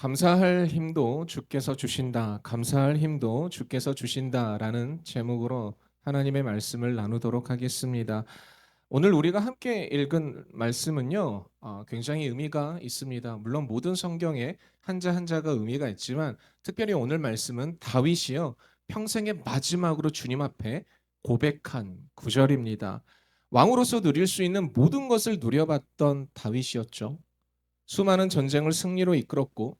감사할 힘도 주께서 주신다. 감사할 힘도 주께서 주신다라는 제목으로 하나님의 말씀을 나누도록 하겠습니다. 오늘 우리가 함께 읽은 말씀은요, 어, 굉장히 의미가 있습니다. 물론 모든 성경에 한자 한자가 의미가 있지만, 특별히 오늘 말씀은 다윗이요, 평생의 마지막으로 주님 앞에 고백한 구절입니다. 왕으로서 누릴 수 있는 모든 것을 누려봤던 다윗이었죠. 수많은 전쟁을 승리로 이끌었고,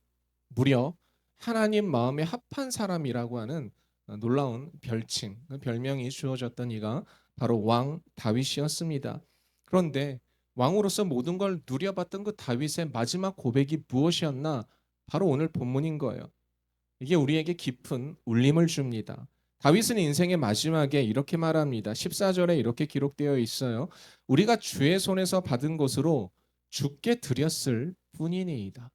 무려 하나님 마음에 합한 사람이라고 하는 어, 놀라운 별칭, 그 별명이 주어졌던 이가 바로 왕 다윗이었습니다. 그런데 왕으로서 모든 걸 누려봤던 그 다윗의 마지막 고백이 무엇이었나? 바로 오늘 본문인 거예요. 이게 우리에게 깊은 울림을 줍니다. 다윗은 인생의 마지막에 이렇게 말합니다. 14절에 이렇게 기록되어 있어요. 우리가 주의 손에서 받은 것으로 주께 드렸을 뿐이니이다.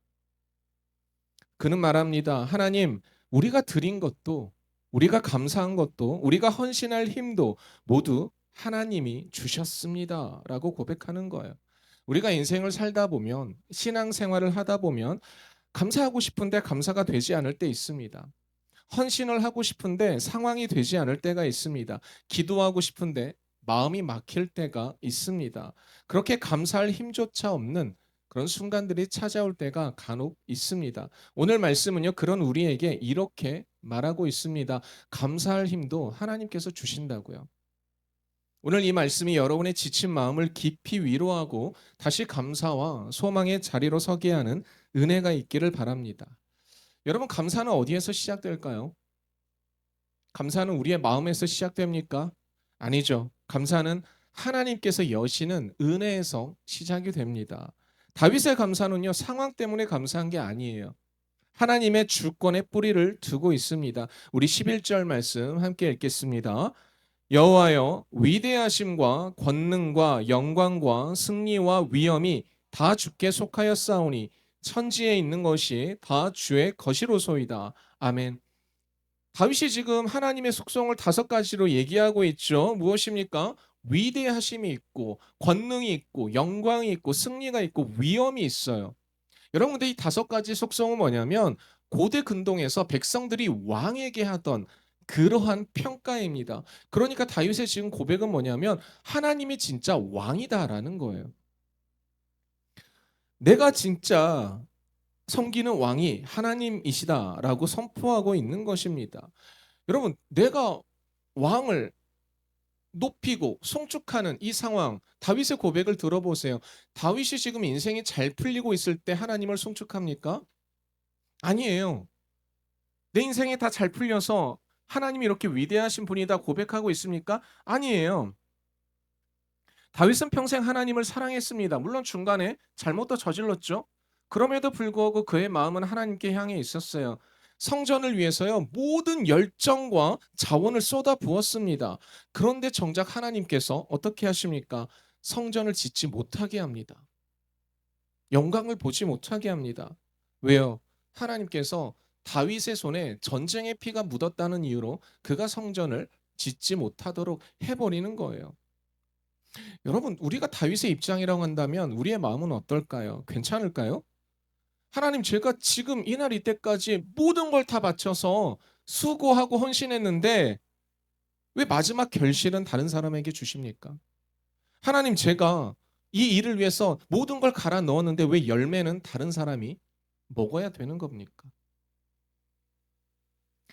그는 말합니다. 하나님, 우리가 드린 것도 우리가 감사한 것도 우리가 헌신할 힘도 모두 하나님이 주셨습니다. 라고 고백하는 거예요. 우리가 인생을 살다 보면 신앙 생활을 하다 보면 감사하고 싶은데 감사가 되지 않을 때 있습니다. 헌신을 하고 싶은데 상황이 되지 않을 때가 있습니다. 기도하고 싶은데 마음이 막힐 때가 있습니다. 그렇게 감사할 힘조차 없는 그런 순간들이 찾아올 때가 간혹 있습니다. 오늘 말씀은요, 그런 우리에게 이렇게 말하고 있습니다. 감사할 힘도 하나님께서 주신다고요. 오늘 이 말씀이 여러분의 지친 마음을 깊이 위로하고 다시 감사와 소망의 자리로 서게 하는 은혜가 있기를 바랍니다. 여러분, 감사는 어디에서 시작될까요? 감사는 우리의 마음에서 시작됩니까? 아니죠. 감사는 하나님께서 여시는 은혜에서 시작이 됩니다. 다윗의 감사는요, 상황 때문에 감사한 게 아니에요. 하나님의 주권의 뿌리를 두고 있습니다. 우리 11절 말씀 함께 읽겠습니다. 여호와여 위대하심과 권능과 영광과 승리와 위엄이 다 주께 속하였사오니 천지에 있는 것이 다 주의 것이로소이다. 아멘. 다윗이 지금 하나님의 속성을 다섯 가지로 얘기하고 있죠. 무엇입니까? 위대하심이 있고 권능이 있고 영광이 있고 승리가 있고 위엄이 있어요. 여러분들 이 다섯 가지 속성은 뭐냐면 고대 근동에서 백성들이 왕에게 하던 그러한 평가입니다. 그러니까 다윗의 지금 고백은 뭐냐면 하나님이 진짜 왕이다라는 거예요. 내가 진짜 섬기는 왕이 하나님이시다라고 선포하고 있는 것입니다. 여러분, 내가 왕을 높이고 송축하는 이 상황, 다윗의 고백을 들어보세요. 다윗이 지금 인생이 잘 풀리고 있을 때 하나님을 송축합니까? 아니에요. 내 인생이 다 잘 풀려서 하나님이 이렇게 위대하신 분이다 고백하고 있습니까? 아니에요. 다윗은 평생 하나님을 사랑했습니다. 물론 중간에 잘못도 저질렀죠. 그럼에도 불구하고 그의 마음은 하나님께 향해 있었어요. 성전을 위해서요 모든 열정과 자원을 쏟아 부었습니다. 그런데 정작 하나님께서 어떻게 하십니까? 성전을 짓지 못하게 합니다. 영광을 보지 못하게 합니다. 왜요? 하나님께서 다윗의 손에 전쟁의 피가 묻었다는 이유로 그가 성전을 짓지 못하도록 해버리는 거예요. 여러분, 우리가 다윗의 입장이라고 한다면 우리의 마음은 어떨까요? 괜찮을까요? 하나님 제가 지금 이날 이때까지 모든 걸 다 바쳐서 수고하고 헌신했는데 왜 마지막 결실은 다른 사람에게 주십니까? 하나님 제가 이 일을 위해서 모든 걸 갈아 넣었는데 왜 열매는 다른 사람이 먹어야 되는 겁니까?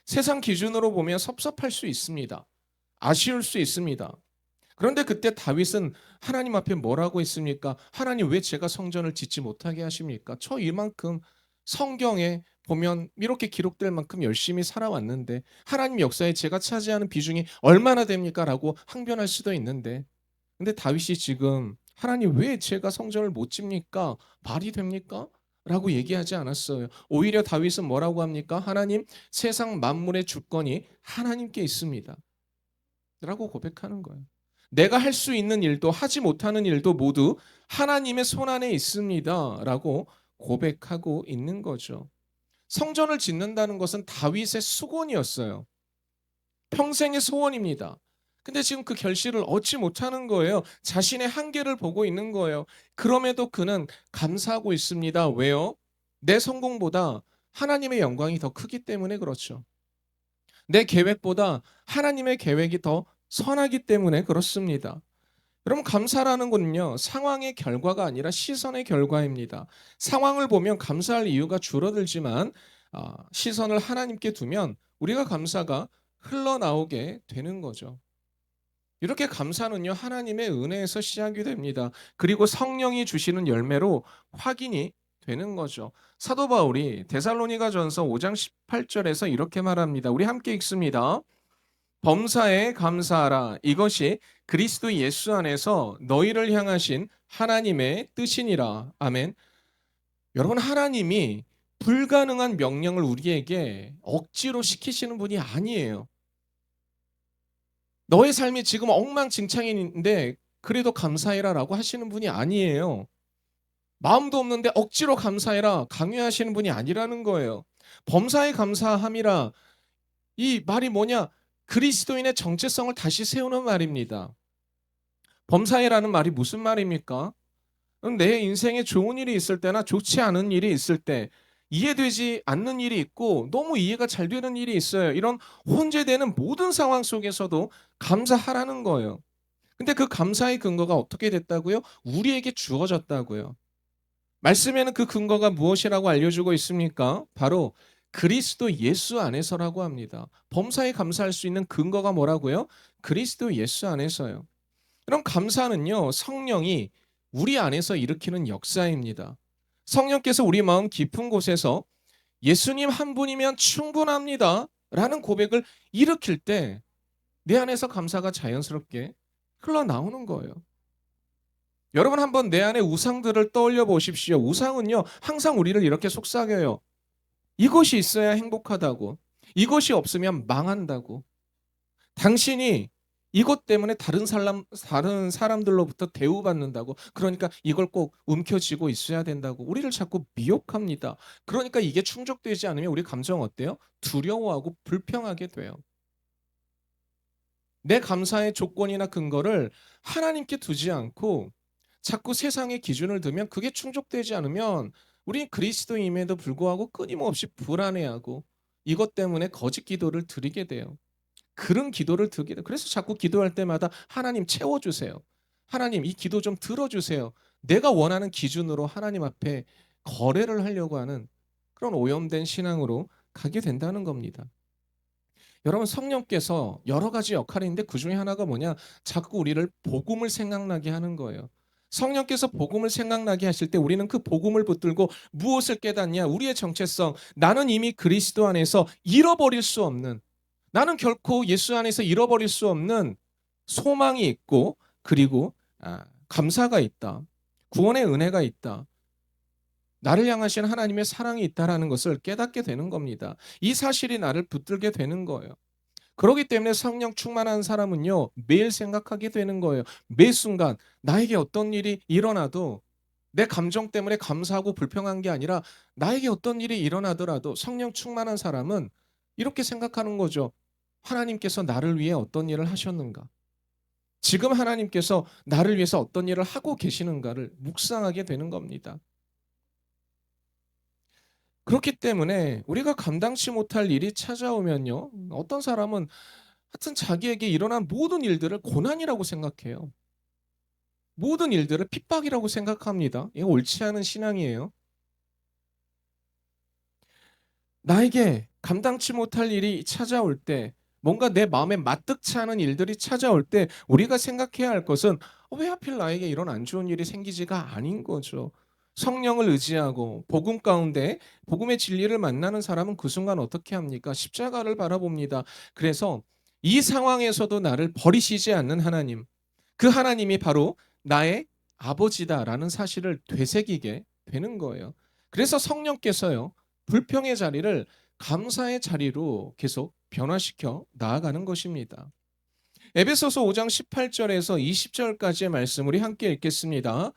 세상 기준으로 보면 섭섭할 수 있습니다. 아쉬울 수 있습니다. 그런데 그때 다윗은 하나님 앞에 뭐라고 했습니까? 하나님 왜 제가 성전을 짓지 못하게 하십니까? 저 이만큼 성경에 보면 이렇게 기록될 만큼 열심히 살아왔는데 하나님 역사에 제가 차지하는 비중이 얼마나 됩니까? 라고 항변할 수도 있는데 근데 다윗이 지금 하나님 왜 제가 성전을 못 짓니까? 말이 됩니까? 라고 얘기하지 않았어요. 오히려 다윗은 뭐라고 합니까? 하나님 세상 만물의 주권이 하나님께 있습니다. 라고 고백하는 거예요. 내가 할 수 있는 일도 하지 못하는 일도 모두 하나님의 손 안에 있습니다. 라고 고백하고 있는 거죠. 성전을 짓는다는 것은 다윗의 수건이었어요. 평생의 소원입니다. 근데 지금 그 결실을 얻지 못하는 거예요. 자신의 한계를 보고 있는 거예요. 그럼에도 그는 감사하고 있습니다. 왜요? 내 성공보다 하나님의 영광이 더 크기 때문에 그렇죠. 내 계획보다 하나님의 계획이 더 선하기 때문에 그렇습니다. 여러분 감사라는 것은요 상황의 결과가 아니라 시선의 결과입니다. 상황을 보면 감사할 이유가 줄어들지만 아, 시선을 하나님께 두면 우리가 감사가 흘러나오게 되는 거죠. 이렇게 감사는요 하나님의 은혜에서 시작이 됩니다. 그리고 성령이 주시는 열매로 확인이 되는 거죠. 사도 바울이 데살로니가전서 5장 18절에서 이렇게 말합니다. 우리 함께 읽습니다. 범사에 감사하라. 이것이 그리스도 예수 안에서 너희를 향하신 하나님의 뜻이니라. 아멘. 여러분 하나님이 불가능한 명령을 우리에게 억지로 시키시는 분이 아니에요. 너의 삶이 지금 엉망진창인데 그래도 감사해라라고 하시는 분이 아니에요. 마음도 없는데 억지로 감사해라 강요하시는 분이 아니라는 거예요. 범사에 감사함이라 이 말이 뭐냐? 그리스도인의 정체성을 다시 세우는 말입니다. 범사에라는 말이 무슨 말입니까? 내 인생에 좋은 일이 있을 때나 좋지 않은 일이 있을 때 이해되지 않는 일이 있고 너무 이해가 잘 되는 일이 있어요. 이런 혼재되는 모든 상황 속에서도 감사하라는 거예요. 근데 그 감사의 근거가 어떻게 됐다고요? 우리에게 주어졌다고요. 말씀에는 그 근거가 무엇이라고 알려주고 있습니까? 바로 그리스도 예수 안에서라고 합니다. 범사에 감사할 수 있는 근거가 뭐라고요? 그리스도 예수 안에서요. 그럼 감사는요, 성령이 우리 안에서 일으키는 역사입니다. 성령께서 우리 마음 깊은 곳에서 예수님 한 분이면 충분합니다. 라는 고백을 일으킬 때 내 안에서 감사가 자연스럽게 흘러나오는 거예요. 여러분 한번 내 안에 우상들을 떠올려 보십시오. 우상은요, 항상 우리를 이렇게 속삭여요. 이것이 있어야 행복하다고. 이것이 없으면 망한다고. 당신이 이것 때문에 다른 사람 다른 사람들로부터 대우받는다고. 그러니까 이걸 꼭 움켜쥐고 있어야 된다고. 우리를 자꾸 미혹합니다. 그러니까 이게 충족되지 않으면 우리 감정 어때요? 두려워하고 불평하게 돼요. 내 감사의 조건이나 근거를 하나님께 두지 않고 자꾸 세상의 기준을 두면 그게 충족되지 않으면 우리 그리스도임에도 불구하고 끊임없이 불안해하고 이것 때문에 거짓 기도를 드리게 돼요. 그런 기도를 드리게 돼요. 그래서 자꾸 기도할 때마다 하나님 채워주세요. 하나님 이 기도 좀 들어주세요. 내가 원하는 기준으로 하나님 앞에 거래를 하려고 하는 그런 오염된 신앙으로 가게 된다는 겁니다. 여러분 성령께서 여러 가지 역할이 있는데 그 중에 하나가 뭐냐? 자꾸 우리를 복음을 생각나게 하는 거예요. 성령께서 복음을 생각나게 하실 때 우리는 그 복음을 붙들고 무엇을 깨닫냐? 우리의 정체성. 나는 이미 그리스도 안에서 잃어버릴 수 없는 나는 결코 예수 안에서 잃어버릴 수 없는 소망이 있고 그리고 아, 감사가 있다. 구원의 은혜가 있다. 나를 향하신 하나님의 사랑이 있다라는 것을 깨닫게 되는 겁니다. 이 사실이 나를 붙들게 되는 거예요. 그렇기 때문에 성령 충만한 사람은요, 매일 생각하게 되는 거예요. 매 순간 나에게 어떤 일이 일어나도 내 감정 때문에 감사하고 불평한 게 아니라 나에게 어떤 일이 일어나더라도 성령 충만한 사람은 이렇게 생각하는 거죠. 하나님께서 나를 위해 어떤 일을 하셨는가? 지금 하나님께서 나를 위해서 어떤 일을 하고 계시는가를 묵상하게 되는 겁니다. 그렇기 때문에 우리가 감당치 못할 일이 찾아오면요. 어떤 사람은 하여튼 자기에게 일어난 모든 일들을 고난이라고 생각해요. 모든 일들을 핍박이라고 생각합니다. 이거 옳지 않은 신앙이에요. 나에게 감당치 못할 일이 찾아올 때 뭔가 내 마음에 마뜩치 않은 일들이 찾아올 때 우리가 생각해야 할 것은 어, 왜 하필 나에게 이런 안 좋은 일이 생기지가 아닌 거죠. 성령을 의지하고 복음 가운데 복음의 진리를 만나는 사람은 그 순간 어떻게 합니까? 십자가를 바라봅니다. 그래서 이 상황에서도 나를 버리시지 않는 하나님, 그 하나님이 바로 나의 아버지다라는 사실을 되새기게 되는 거예요. 그래서 성령께서요, 불평의 자리를 감사의 자리로 계속 변화시켜 나아가는 것입니다. 에베소서 5장 18절에서 20절까지의 말씀 우리 함께 읽겠습니다.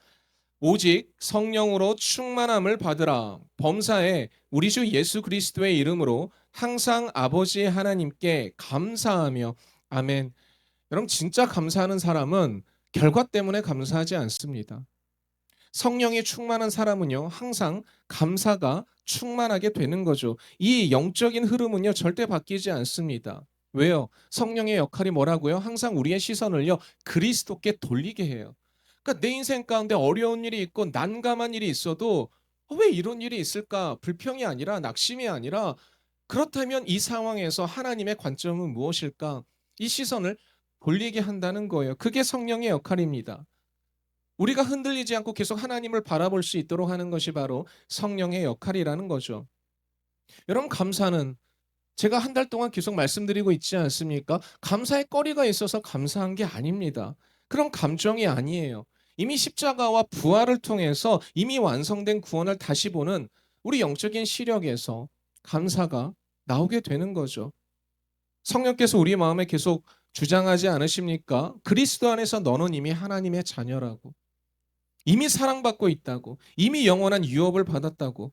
오직 성령으로 충만함을 받으라. 범사에 우리 주 예수 그리스도의 이름으로 항상 아버지 하나님께 감사하며 아멘. 여러분 진짜 감사하는 사람은 결과 때문에 감사하지 않습니다. 성령이 충만한 사람은요, 항상 감사가 충만하게 되는 거죠. 이 영적인 흐름은요, 절대 바뀌지 않습니다. 왜요? 성령의 역할이 뭐라고요? 항상 우리의 시선을요, 그리스도께 돌리게 해요. 그러니까 내 인생 가운데 어려운 일이 있고 난감한 일이 있어도 어, 왜 이런 일이 있을까? 불평이 아니라 낙심이 아니라 그렇다면 이 상황에서 하나님의 관점은 무엇일까? 이 시선을 돌리게 한다는 거예요. 그게 성령의 역할입니다. 우리가 흔들리지 않고 계속 하나님을 바라볼 수 있도록 하는 것이 바로 성령의 역할이라는 거죠. 여러분 감사는 제가 한 달 동안 계속 말씀드리고 있지 않습니까? 감사의 거리가 있어서 감사한 게 아닙니다. 그런 감정이 아니에요. 이미 십자가와 부활을 통해서 이미 완성된 구원을 다시 보는 우리 영적인 시력에서 감사가 나오게 되는 거죠. 성령께서 우리 마음에 계속 주장하지 않으십니까? 그리스도 안에서 너는 이미 하나님의 자녀라고. 이미 사랑받고 있다고. 이미 영원한 유업을 받았다고.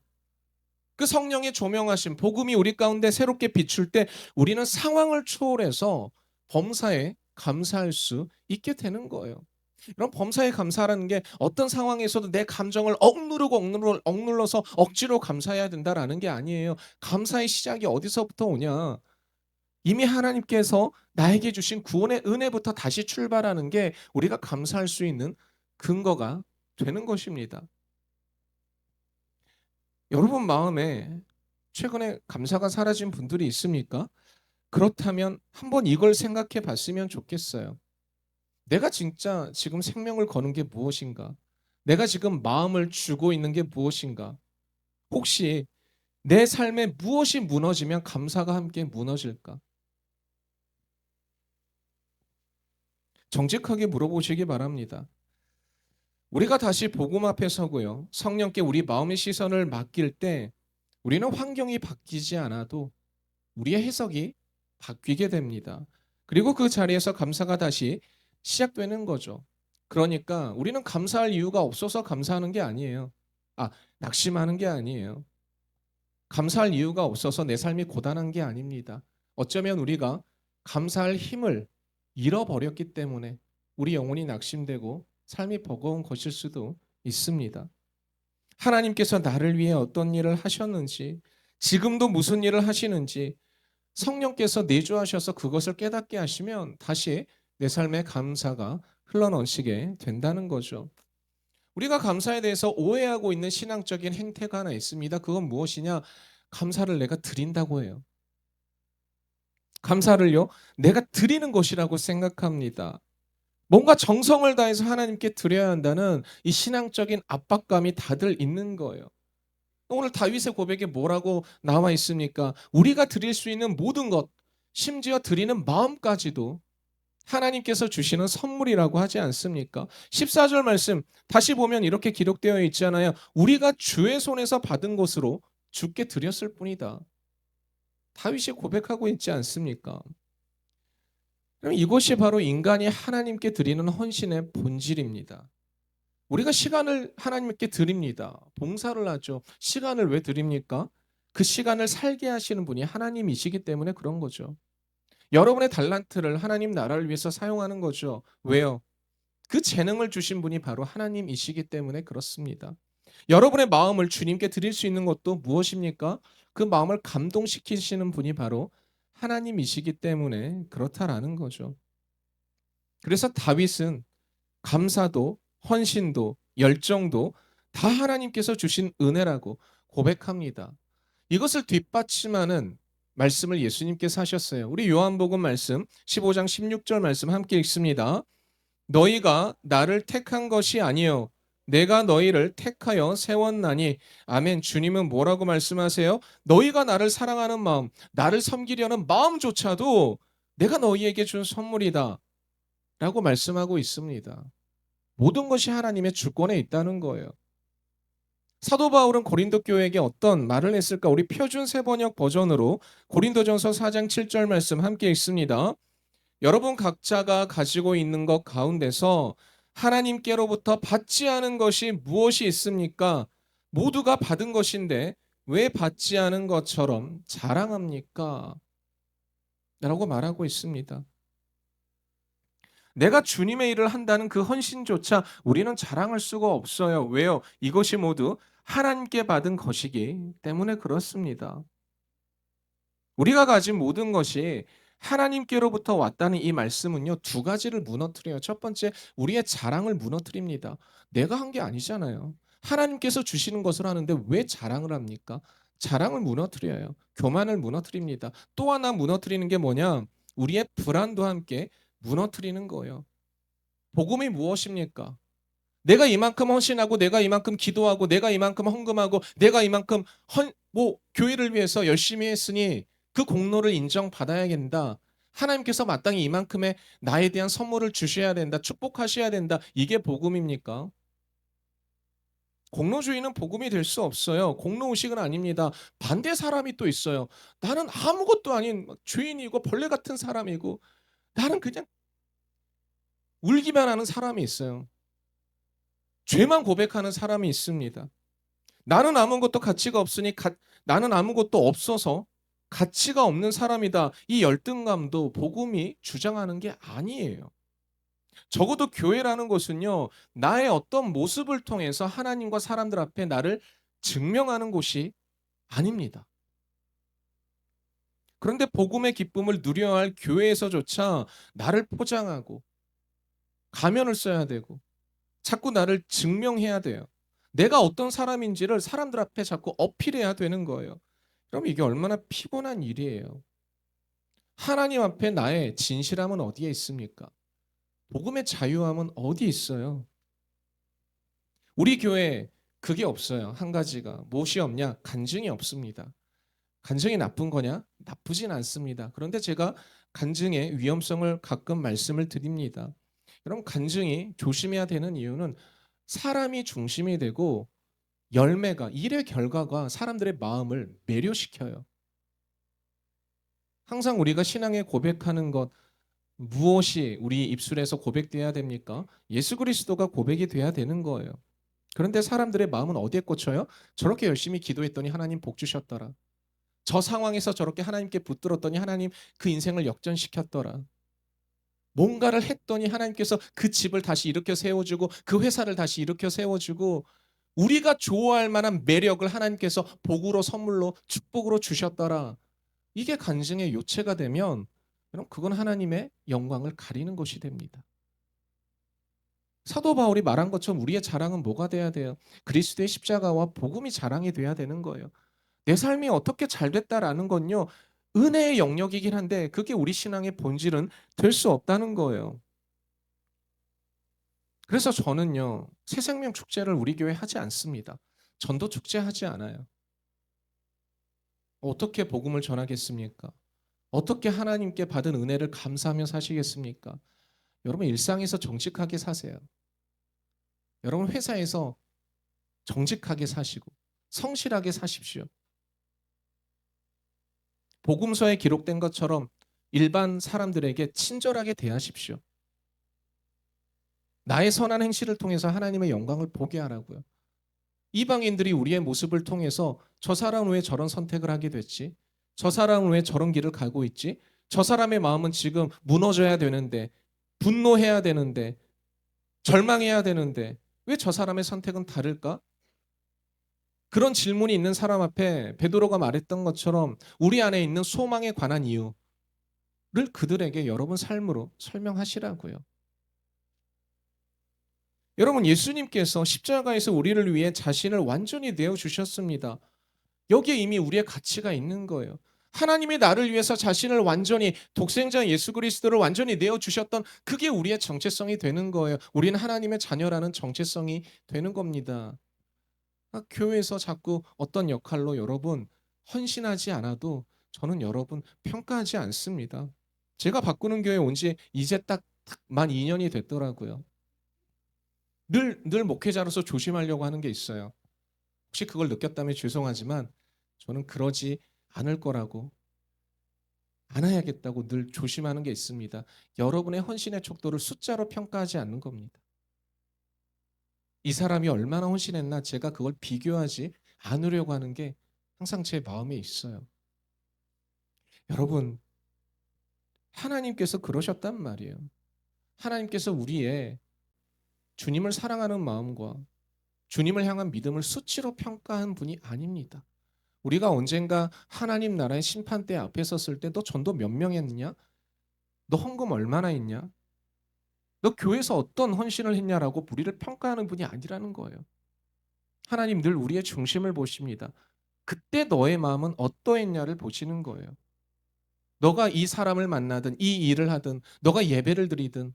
그 성령의 조명하심, 복음이 우리 가운데 새롭게 비출 때 우리는 상황을 초월해서 범사에 감사할 수 있게 되는 거예요. 이런 범사에 감사라는 게 어떤 상황에서도 내 감정을 억누르고 억누르, 억눌러서 억지로 감사해야 된다라는 게 아니에요. 감사의 시작이 어디서부터 오냐? 이미 하나님께서 나에게 주신 구원의 은혜부터 다시 출발하는 게 우리가 감사할 수 있는 근거가 되는 것입니다. 여러분 마음에 최근에 감사가 사라진 분들이 있습니까? 그렇다면 한번 이걸 생각해 봤으면 좋겠어요. 내가 진짜 지금 생명을 거는 게 무엇인가? 내가 지금 마음을 주고 있는 게 무엇인가? 혹시 내 삶에 무엇이 무너지면 감사가 함께 무너질까? 정직하게 물어보시기 바랍니다. 우리가 다시 복음 앞에 서고요. 성령께 우리 마음의 시선을 맡길 때 우리는 환경이 바뀌지 않아도 우리의 해석이 바뀌게 됩니다. 그리고 그 자리에서 감사가 다시 시작되는 거죠. 그러니까 우리는 감사할 이유가 없어서 감사하는 게 아니에요. 아, 낙심하는 게 아니에요. 감사할 이유가 없어서 내 삶이 고단한 게 아닙니다. 어쩌면 우리가 감사할 힘을 잃어버렸기 때문에 우리 영혼이 낙심되고 삶이 버거운 것일 수도 있습니다. 하나님께서 나를 위해 어떤 일을 하셨는지, 지금도 무슨 일을 하시는지 성령께서 내주하셔서 그것을 깨닫게 하시면 다시 내 삶에 감사가 흘러넘치게 된다는 거죠. 우리가 감사에 대해서 오해하고 있는 신앙적인 행태가 하나 있습니다. 그건 무엇이냐? 감사를 내가 드린다고 해요. 감사를요, 내가 드리는 것이라고 생각합니다. 뭔가 정성을 다해서 하나님께 드려야 한다는 이 신앙적인 압박감이 다들 있는 거예요. 오늘 다윗의 고백에 뭐라고 나와 있습니까? 우리가 드릴 수 있는 모든 것, 심지어 드리는 마음까지도 하나님께서 주시는 선물이라고 하지 않습니까? 14절 말씀 다시 보면 이렇게 기록되어 있잖아요. 우리가 주의 손에서 받은 것으로 주께 드렸을 뿐이다. 다윗이 고백하고 있지 않습니까? 그럼 이것이 바로 인간이 하나님께 드리는 헌신의 본질입니다. 우리가 시간을 하나님께 드립니다. 봉사를 하죠. 시간을 왜 드립니까? 그 시간을 살게 하시는 분이 하나님이시기 때문에 그런 거죠. 여러분의 달란트를 하나님 나라를 위해서 사용하는 거죠. 왜요? 그 재능을 주신 분이 바로 하나님이시기 때문에 그렇습니다. 여러분의 마음을 주님께 드릴 수 있는 것도 무엇입니까? 그 마음을 감동시키시는 분이 바로 하나님이시기 때문에 그렇다라는 거죠. 그래서 다윗은 감사도 헌신도 열정도 다 하나님께서 주신 은혜라고 고백합니다. 이것을 뒷받침하는 말씀을 예수님께서 하셨어요. 우리 요한복음 말씀 15장 16절 말씀 함께 읽습니다. 너희가 나를 택한 것이 아니요 내가 너희를 택하여 세웠나니 아멘 주님은 뭐라고 말씀하세요? 너희가 나를 사랑하는 마음 나를 섬기려는 마음조차도 내가 너희에게 준 선물이다 라고 말씀하고 있습니다 모든 것이 하나님의 주권에 있다는 거예요 사도 바울은 고린도 교회에게 어떤 말을 했을까? 우리 표준 세번역 버전으로 고린도전서 4장 7절 말씀 함께 읽습니다 여러분 각자가 가지고 있는 것 가운데서 하나님께로부터 받지 않은 것이 무엇이 있습니까? 모두가 받은 것인데 왜 받지 않은 것처럼 자랑합니까? 라고 말하고 있습니다. 내가 주님의 일을 한다는 그 헌신조차 우리는 자랑할 수가 없어요. 왜요? 이것이 모두 하나님께 받은 것이기 때문에 그렇습니다. 우리가 가진 모든 것이 하나님께로부터 왔다는 이 말씀은요, 두 가지를 무너뜨려요. 첫 번째, 우리의 자랑을 무너뜨립니다. 내가 한 게 아니잖아요. 하나님께서 주시는 것을 하는데 왜 자랑을 합니까? 자랑을 무너뜨려요. 교만을 무너뜨립니다. 또 하나 무너뜨리는 게 뭐냐? 우리의 불안도 함께 무너뜨리는 거예요. 복음이 무엇입니까? 내가 이만큼 헌신하고 내가 이만큼 기도하고 내가 이만큼 헌금하고 내가 이만큼 헌 뭐 교회를 위해서 열심히 했으니 그 공로를 인정받아야 된다. 하나님께서 마땅히 이만큼의 나에 대한 선물을 주셔야 된다. 축복하셔야 된다. 이게 복음입니까? 공로주의는 복음이 될 수 없어요. 공로의식은 아닙니다. 반대 사람이 또 있어요. 나는 아무것도 아닌 막 죄인이고 벌레 같은 사람이고 나는 그냥 울기만 하는 사람이 있어요. 죄만 고백하는 사람이 있습니다. 나는 아무것도 가치가 없으니 가, 나는 아무것도 없어서 가치가 없는 사람이다. 이 열등감도 복음이 주장하는 게 아니에요. 적어도 교회라는 것은요, 나의 어떤 모습을 통해서 하나님과 사람들 앞에 나를 증명하는 곳이 아닙니다. 그런데 복음의 기쁨을 누려야 할 교회에서조차 나를 포장하고 가면을 써야 되고 자꾸 나를 증명해야 돼요. 내가 어떤 사람인지를 사람들 앞에 자꾸 어필해야 되는 거예요. 그럼 이게 얼마나 피곤한 일이에요. 하나님 앞에 나의 진실함은 어디에 있습니까? 복음의 자유함은 어디 있어요? 우리 교회 그게 없어요. 한 가지가 무엇이 없냐? 간증이 없습니다. 간증이 나쁜 거냐? 나쁘진 않습니다. 그런데 제가 간증의 위험성을 가끔 말씀을 드립니다. 여러분 간증이 조심해야 되는 이유는 사람이 중심이 되고 열매가 일의 결과가 사람들의 마음을 매료시켜요. 항상 우리가 신앙에 고백하는 것 무엇이 우리 입술에서 고백돼야 됩니까? 예수 그리스도가 고백이 돼야 되는 거예요. 그런데 사람들의 마음은 어디에 꽂혀요? 저렇게 열심히 기도했더니 하나님 복 주셨더라. 저 상황에서 저렇게 하나님께 붙들었더니 하나님 그 인생을 역전시켰더라. 뭔가를 했더니 하나님께서 그 집을 다시 일으켜 세워주고 그 회사를 다시 일으켜 세워주고 우리가 좋아할 만한 매력을 하나님께서 복으로 선물로 축복으로 주셨더라. 이게 간증의 요체가 되면 그럼 그건 하나님의 영광을 가리는 것이 됩니다. 사도 바울이 말한 것처럼 우리의 자랑은 뭐가 돼야 돼요? 그리스도의 십자가와 복음이 자랑이 돼야 되는 거예요. 내 삶이 어떻게 잘 됐다라는 건요. 은혜의 영역이긴 한데 그게 우리 신앙의 본질은 될 수 없다는 거예요. 그래서 저는요. 새 생명 축제를 우리 교회 하지 않습니다. 전도 축제 하지 않아요. 어떻게 복음을 전하겠습니까? 어떻게 하나님께 받은 은혜를 감사하며 사시겠습니까? 여러분 일상에서 정직하게 사세요. 여러분 회사에서 정직하게 사시고 성실하게 사십시오. 복음서에 기록된 것처럼 일반 사람들에게 친절하게 대하십시오. 나의 선한 행실을 통해서 하나님의 영광을 보게 하라고요. 이방인들이 우리의 모습을 통해서 저 사람은 왜 저런 선택을 하게 됐지? 저 사람은 왜 저런 길을 가고 있지? 저 사람의 마음은 지금 무너져야 되는데, 분노해야 되는데, 절망해야 되는데, 왜 저 사람의 선택은 다를까? 그런 질문이 있는 사람 앞에 베드로가 말했던 것처럼 우리 안에 있는 소망에 관한 이유를 그들에게 여러분 삶으로 설명하시라고요. 여러분 예수님께서 십자가에서 우리를 위해 자신을 완전히 내어 주셨습니다. 여기에 이미 우리의 가치가 있는 거예요. 하나님이 나를 위해서 자신을 완전히 독생자 예수 그리스도를 완전히 내어 주셨던 그게 우리의 정체성이 되는 거예요. 우리는 하나님의 자녀라는 정체성이 되는 겁니다. 아, 교회에서 자꾸 어떤 역할로 여러분 헌신하지 않아도 저는 여러분 평가하지 않습니다. 제가 바꾸는 교회 온 지 이제 딱 만 2년이 됐더라고요. 늘, 늘 목회자로서 조심하려고 하는 게 있어요. 혹시 그걸 느꼈다면 죄송하지만 저는 그러지 않을 거라고 안 해야겠다고 늘 조심하는 게 있습니다. 여러분의 헌신의 척도를 숫자로 평가하지 않는 겁니다. 이 사람이 얼마나 헌신했나 제가 그걸 비교하지 않으려고 하는 게 항상 제 마음에 있어요. 여러분, 하나님께서 그러셨단 말이에요. 하나님께서 우리의 주님을 사랑하는 마음과 주님을 향한 믿음을 수치로 평가한 분이 아닙니다. 우리가 언젠가 하나님 나라의 심판대 앞에 섰을 때 너 전도 몇 명 했냐? 너 헌금 얼마나 했냐? 너 교회에서 어떤 헌신을 했냐라고 우리를 평가하는 분이 아니라는 거예요. 하나님 늘 우리의 중심을 보십니다. 그때 너의 마음은 어떠했냐를 보시는 거예요. 너가 이 사람을 만나든 이 일을 하든 너가 예배를 드리든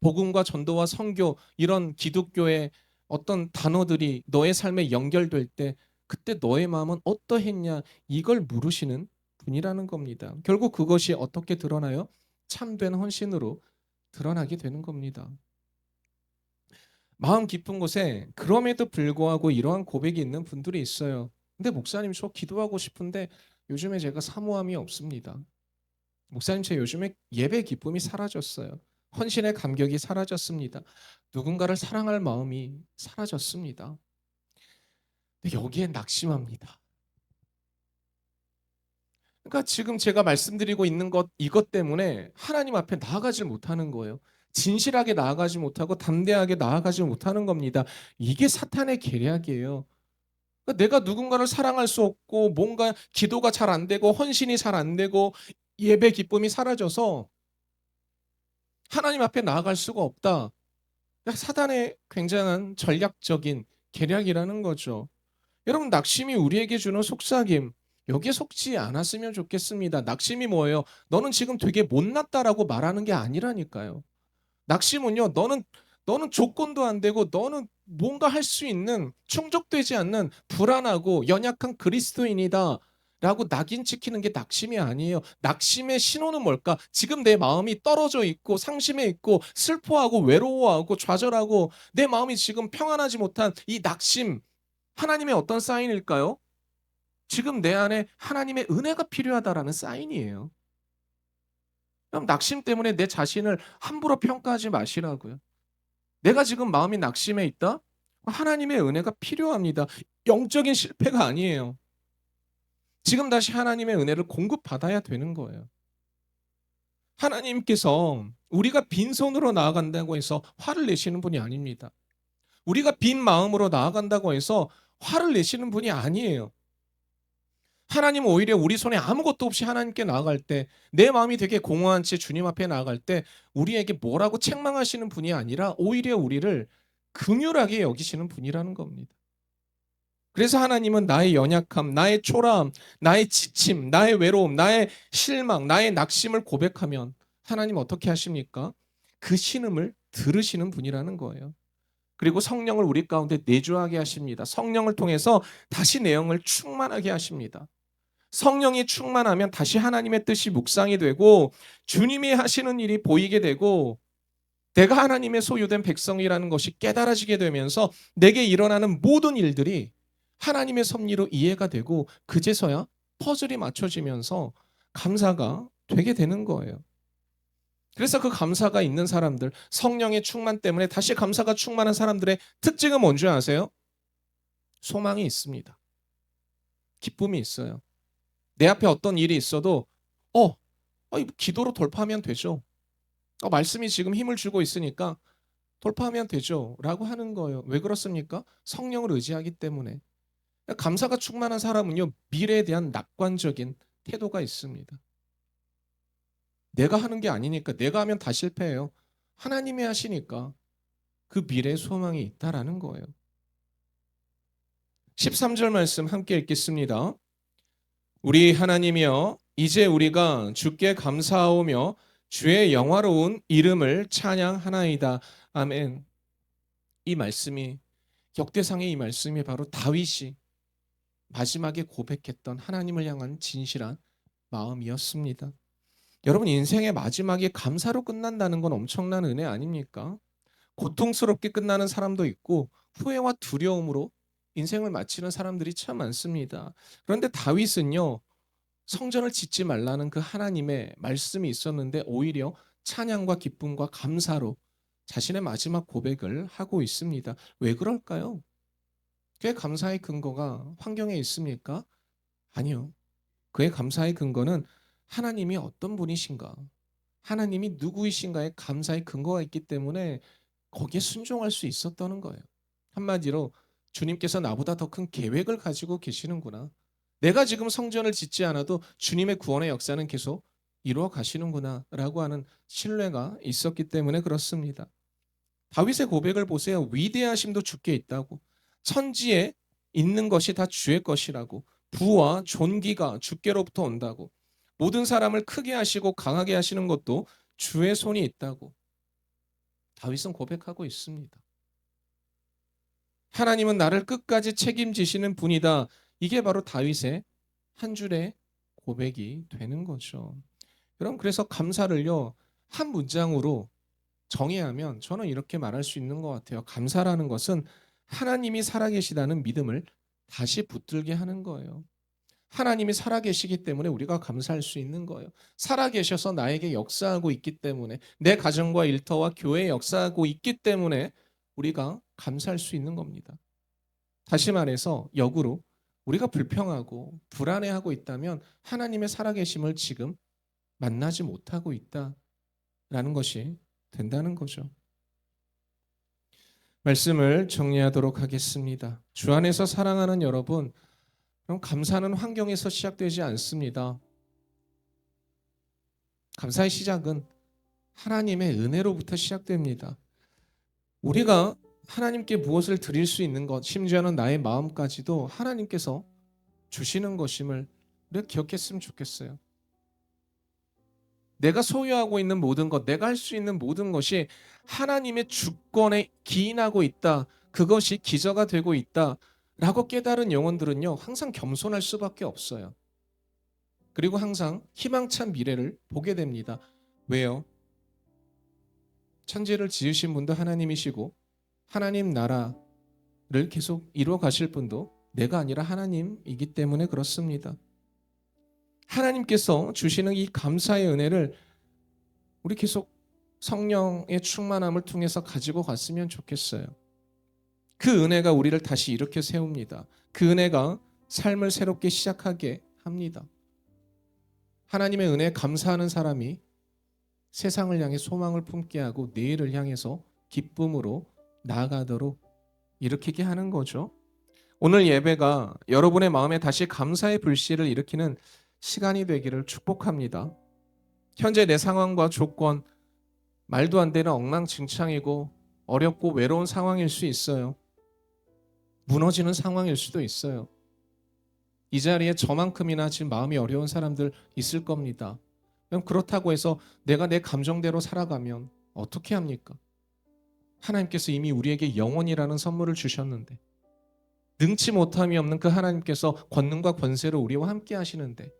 복음과 전도와 선교 이런 기독교의 어떤 단어들이 너의 삶에 연결될 때 그때 너의 마음은 어떠했냐 이걸 물으시는 분이라는 겁니다. 결국 그것이 어떻게 드러나요? 참된 헌신으로 드러나게 되는 겁니다. 마음 깊은 곳에 그럼에도 불구하고 이러한 고백이 있는 분들이 있어요. 근데 목사님 저 기도하고 싶은데 요즘에 제가 사모함이 없습니다. 목사님 제 요즘에 예배 기쁨이 사라졌어요. 헌신의 감격이 사라졌습니다. 누군가를 사랑할 마음이 사라졌습니다. 근데 여기에 낙심합니다. 그러니까 지금 제가 말씀드리고 있는 것 이것 때문에 하나님 앞에 나아가질 못하는 거예요. 진실하게 나아가지 못하고 담대하게 나아가지 못하는 겁니다. 이게 사탄의 계략이에요. 그러니까 내가 누군가를 사랑할 수 없고 뭔가 기도가 잘 안 되고 헌신이 잘 안 되고 예배 기쁨이 사라져서 하나님 앞에 나아갈 수가 없다. 그러니까 사단의 굉장한 전략적인 계략이라는 거죠. 여러분 낙심이 우리에게 주는 속삭임 여기에 속지 않았으면 좋겠습니다. 낙심이 뭐예요? 너는 지금 되게 못났다라고 말하는 게 아니라니까요. 낙심은요. 너는 너는 조건도 안 되고 너는 뭔가 할 수 있는 충족되지 않는 불안하고 연약한 그리스도인이다. 라고 낙인 찍히는 게 낙심이 아니에요. 낙심의 신호는 뭘까? 지금 내 마음이 떨어져 있고 상심해 있고 슬퍼하고 외로워하고 좌절하고 내 마음이 지금 평안하지 못한 이 낙심 하나님의 어떤 사인일까요? 지금 내 안에 하나님의 은혜가 필요하다라는 사인이에요. 그럼 낙심 때문에 내 자신을 함부로 평가하지 마시라고요. 내가 지금 마음이 낙심해 있다? 하나님의 은혜가 필요합니다. 영적인 실패가 아니에요. 지금 다시 하나님의 은혜를 공급받아야 되는 거예요. 하나님께서 우리가 빈손으로 나아간다고 해서 화를 내시는 분이 아닙니다. 우리가 빈 마음으로 나아간다고 해서 화를 내시는 분이 아니에요. 하나님은 오히려 우리 손에 아무것도 없이 하나님께 나아갈 때 내 마음이 되게 공허한 채 주님 앞에 나아갈 때 우리에게 뭐라고 책망하시는 분이 아니라 오히려 우리를 긍휼하게 여기시는 분이라는 겁니다. 그래서 하나님은 나의 연약함, 나의 초라함, 나의 지침, 나의 외로움, 나의 실망, 나의 낙심을 고백하면 하나님 어떻게 하십니까? 그 신음을 들으시는 분이라는 거예요. 그리고 성령을 우리 가운데 내주하게 하십니다. 성령을 통해서 다시 내용을 충만하게 하십니다. 성령이 충만하면 다시 하나님의 뜻이 묵상이 되고 주님이 하시는 일이 보이게 되고 내가 하나님의 소유된 백성이라는 것이 깨달아지게 되면서 내게 일어나는 모든 일들이 하나님의 섭리로 이해가 되고 그제서야 퍼즐이 맞춰지면서 감사가 되게 되는 거예요. 그래서 그 감사가 있는 사람들, 성령의 충만 때문에 다시 감사가 충만한 사람들의 특징은 뭔지 아세요? 소망이 있습니다. 기쁨이 있어요. 내 앞에 어떤 일이 있어도 어, 어 기도로 돌파하면 되죠. 어, 말씀이 지금 힘을 주고 있으니까 돌파하면 되죠. 라고 하는 거예요. 왜 그렇습니까? 성령을 의지하기 때문에. 감사가 충만한 사람은요, 미래에 대한 낙관적인 태도가 있습니다. 내가 하는 게 아니니까, 내가 하면 다 실패해요. 하나님이 하시니까 그 미래에 소망이 있다라는 거예요. 13절 말씀 함께 읽겠습니다. 우리 하나님이여 이제 우리가 주께 감사하오며 주의 영화로운 이름을 찬양하나이다. 아멘. 이 말씀이 역대상의 이 말씀이 바로 다윗이 마지막에 고백했던 하나님을 향한 진실한 마음이었습니다. 여러분 인생의 마지막이 감사로 끝난다는 건 엄청난 은혜 아닙니까? 고통스럽게 끝나는 사람도 있고 후회와 두려움으로 인생을 마치는 사람들이 참 많습니다. 그런데 다윗은요. 성전을 짓지 말라는 그 하나님의 말씀이 있었는데 오히려 찬양과 기쁨과 감사로 자신의 마지막 고백을 하고 있습니다. 왜 그럴까요? 그의 감사의 근거가 환경에 있습니까? 아니요. 그의 감사의 근거는 하나님이 어떤 분이신가? 하나님이 누구이신가에 감사의 근거가 있기 때문에 거기에 순종할 수 있었다는 거예요. 한마디로 주님께서 나보다 더 큰 계획을 가지고 계시는구나. 내가 지금 성전을 짓지 않아도 주님의 구원의 역사는 계속 이루어 가시는구나라고 하는 신뢰가 있었기 때문에 그렇습니다. 다윗의 고백을 보세요. 위대하심도 주께 있다고. 천지에 있는 것이 다 주의 것이라고. 부와 존귀가 주께로부터 온다고. 모든 사람을 크게 하시고 강하게 하시는 것도 주의 손이 있다고. 다윗은 고백하고 있습니다. 하나님은 나를 끝까지 책임지시는 분이다. 이게 바로 다윗의 한 줄의 고백이 되는 거죠. 여러분 그래서 감사를요 한 문장으로 정의하면 저는 이렇게 말할 수 있는 것 같아요. 감사라는 것은 하나님이 살아계시다는 믿음을 다시 붙들게 하는 거예요. 하나님이 살아계시기 때문에 우리가 감사할 수 있는 거예요. 살아계셔서 나에게 역사하고 있기 때문에 내 가정과 일터와 교회에 역사하고 있기 때문에 우리가 감사할 수 있는 겁니다. 다시 말해서 역으로 우리가 불평하고 불안해하고 있다면 하나님의 살아계심을 지금 만나지 못하고 있다라는 것이 된다는 거죠. 말씀을 정리하도록 하겠습니다. 주 안에서 사랑하는 여러분, 그럼 감사는 환경에서 시작되지 않습니다. 감사의 시작은 하나님의 은혜로부터 시작됩니다. 우리가 하나님께 무엇을 드릴 수 있는 것, 심지어는 나의 마음까지도 하나님께서 주시는 것임을 기억했으면 좋겠어요. 내가 소유하고 있는 모든 것, 내가 할 수 있는 모든 것이 하나님의 주권에 기인하고 있다. 그것이 기저가 되고 있다. 라고 깨달은 영혼들은요, 항상 겸손할 수밖에 없어요. 그리고 항상 희망찬 미래를 보게 됩니다. 왜요? 천지를 지으신 분도 하나님이시고, 하나님 나라를 계속 이루어 가실 분도 내가 아니라 하나님이기 때문에 그렇습니다. 하나님께서 주시는 이 감사의 은혜를 우리 계속 성령의 충만함을 통해서 가지고 갔으면 좋겠어요. 그 은혜가 우리를 다시 일으켜 세웁니다. 그 은혜가 삶을 새롭게 시작하게 합니다. 하나님의 은혜에 감사하는 사람이 세상을 향해 소망을 품게 하고 내일을 향해서 기쁨으로 나아가도록 일으키게 하는 거죠. 오늘 예배가 여러분의 마음에 다시 감사의 불씨를 일으키는 시간이 되기를 축복합니다. 현재 내 상황과 조건 말도 안 되는 엉망진창이고 어렵고 외로운 상황일 수 있어요. 무너지는 상황일 수도 있어요. 이 자리에 저만큼이나 지금 마음이 어려운 사람들 있을 겁니다. 그럼 그렇다고 해서 내가 내 감정대로 살아가면 어떻게 합니까? 하나님께서 이미 우리에게 영원이라는 선물을 주셨는데 능치 못함이 없는 그 하나님께서 권능과 권세로 우리와 함께 하시는데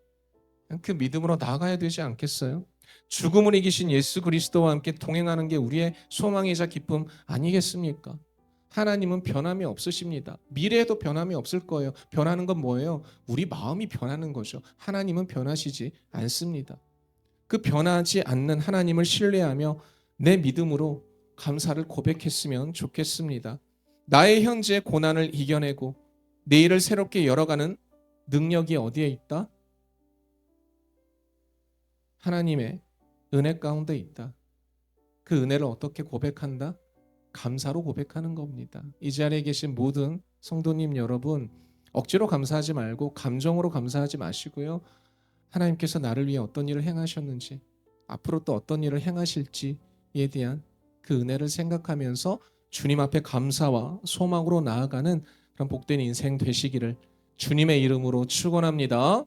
그 믿음으로 나아가야 되지 않겠어요? 죽음을 이기신 예수 그리스도와 함께 동행하는 게 우리의 소망이자 기쁨 아니겠습니까? 하나님은 변함이 없으십니다. 미래에도 변함이 없을 거예요. 변하는 건 뭐예요? 우리 마음이 변하는 거죠. 하나님은 변하시지 않습니다. 그 변하지 않는 하나님을 신뢰하며 내 믿음으로 감사를 고백했으면 좋겠습니다. 나의 현재 고난을 이겨내고 내일을 새롭게 열어가는 능력이 어디에 있다? 하나님의 은혜 가운데 있다. 그 은혜를 어떻게 고백한다? 감사로 고백하는 겁니다. 이 자리에 계신 모든 성도님 여러분, 억지로 감사하지 말고 감정으로 감사하지 마시고요. 하나님께서 나를 위해 어떤 일을 행하셨는지, 앞으로 또 어떤 일을 행하실지에 대한 그 은혜를 생각하면서 주님 앞에 감사와 소망으로 나아가는 그런 복된 인생 되시기를 주님의 이름으로 축원합니다.